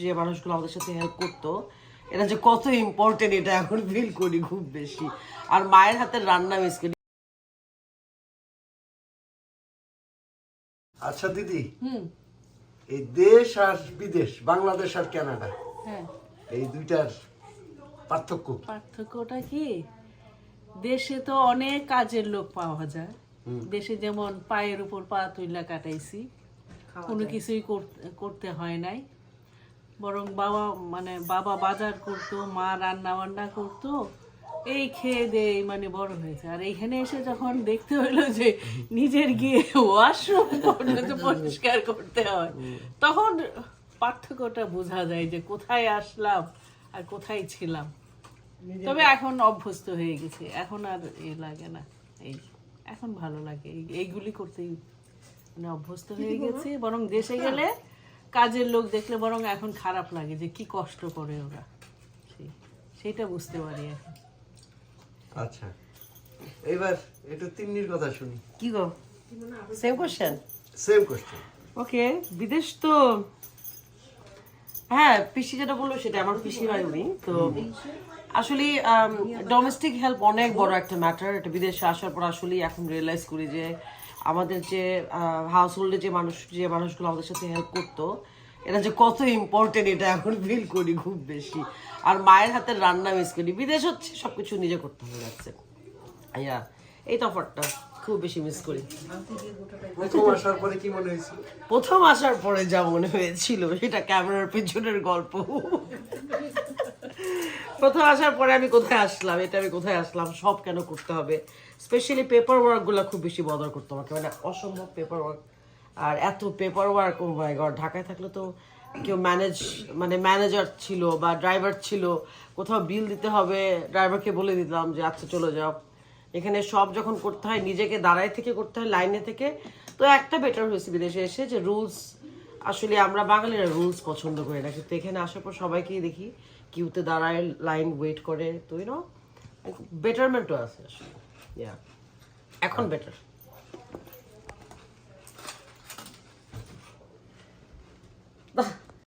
যে মানুষগুলো আমাদের সাথে হেল্প করতো এটা যে কত ইম্পর্টেন্ট এটা এখন ফিল করি খুব বেশি। আর মায়ের হাতের রান্না মিস করি আচ্ছা দিদি। এই দেশ আর বিদেশ বাংলাদেশ আর কানাডা। হ্যাঁ। এই দুইটার পার্থক্য পার্থক্যটা কি? দেশে তো অনেক কাজের লোক পাওয়া যায়। দেশে যেমন পায়ের উপর পা তুইলা কাটাইছি কোনো কিছুই কর- করতে হয় নাই। বরং বাবা মানে বাবা বাজার করতো মা রান্না বান্না করতো এই খেয়ে দিয়ে মানে বড় হয়েছে। আর এইখানে এসে যখন দেখতে হলো যে নিজের গিয়ে ওয়াশরুম পর্যন্ত পরিষ্কার করতে হয় তখন পার্থক্যটা বোঝা যায় যে কোথায় আসলাম আর কোথায় ছিলাম। তবে এখন অভ্যস্ত হয়ে গেছে। এখন আর এ লাগে না। এই এখন ভালো লাগে। এই- এইগুলি করতেই মানে অভ্যস্ত হয়ে গেছে। বরং দেশে গেলে কাজের লোক দেখলে বরং এখন খারাপ লাগে যে কি কষ্ট করে ওরা। সেই- সেইটা বুঝতে পারি এখন। আচ্ছা। এবার একটু তিন্নির কথা শুনি। কি গো? Same question same question okay বিদেশ তো হ্যাঁ পিসি যেটা বলল সেটা আমার পিসি হয় উনি তো আসলে ডোমেস্টিক হেল্প অনেক বড় একটা ম্যাটার এটা বিদেশে আসার পর আসলে এখন রিয়েলাইজ করি যে আমাদের যে হাউস হোল্ডে যে মানুষ যে মানুষগুলো আমাদের সাথে হেল্প করতো এটা যে কত ইম্পর্টেন্ট এটা এখন ফিল করি খুব বেশি। আর মায়ের হাতের রান্না মিস করি। বিদেশ হচ্ছে সবকিছু নিজে করতে হয়ে যাচ্ছে। আইয়া এই তফাৎটা খুব বেশি মিস করি। প্রথম আসার পরে কি মনে হয়েছিল? প্রথম আসার পরে যা মনে হয়েছিল সেটা ক্যামেরার পেছনের গল্প। প্রথম আসার পরে আমি কোথায় আসলাম, এটা আমি কোথায় আসলাম, সব কেন করতে হবে? স্পেশালি পেপার ওয়ার্কগুলো খুব বেশি বদল করতো আমাকে মানে অসম্ভব পেপার ওয়ার্ক আর এত paper work oh my god ঢাকায় থাকলে তো কেউ ম্যানেজ মানে ম্যানেজার ছিল বা ড্রাইভার ছিল, কোথাও বিল দিতে হবে ড্রাইভারকে বলে দিতাম যে আচ্ছা চলে যাও। এখানে সব যখন করতে হয়, নিজেকে দাঁড়ায় থেকে করতে হয়, লাইনে থেকে। তো একটা বেটার হয়েছে বিদেশে এসে যে রুলস আসলে আমরা বাঙালিরা রুলস পছন্দ করি না। কিন্তু এখানে আসার পর সবাইকেই দেখি কিউতে দাঁড়ায় লাইন ওয়েট করে। তো ইউনো বেটারমেন্টও আছে আসলে। এখন বেটার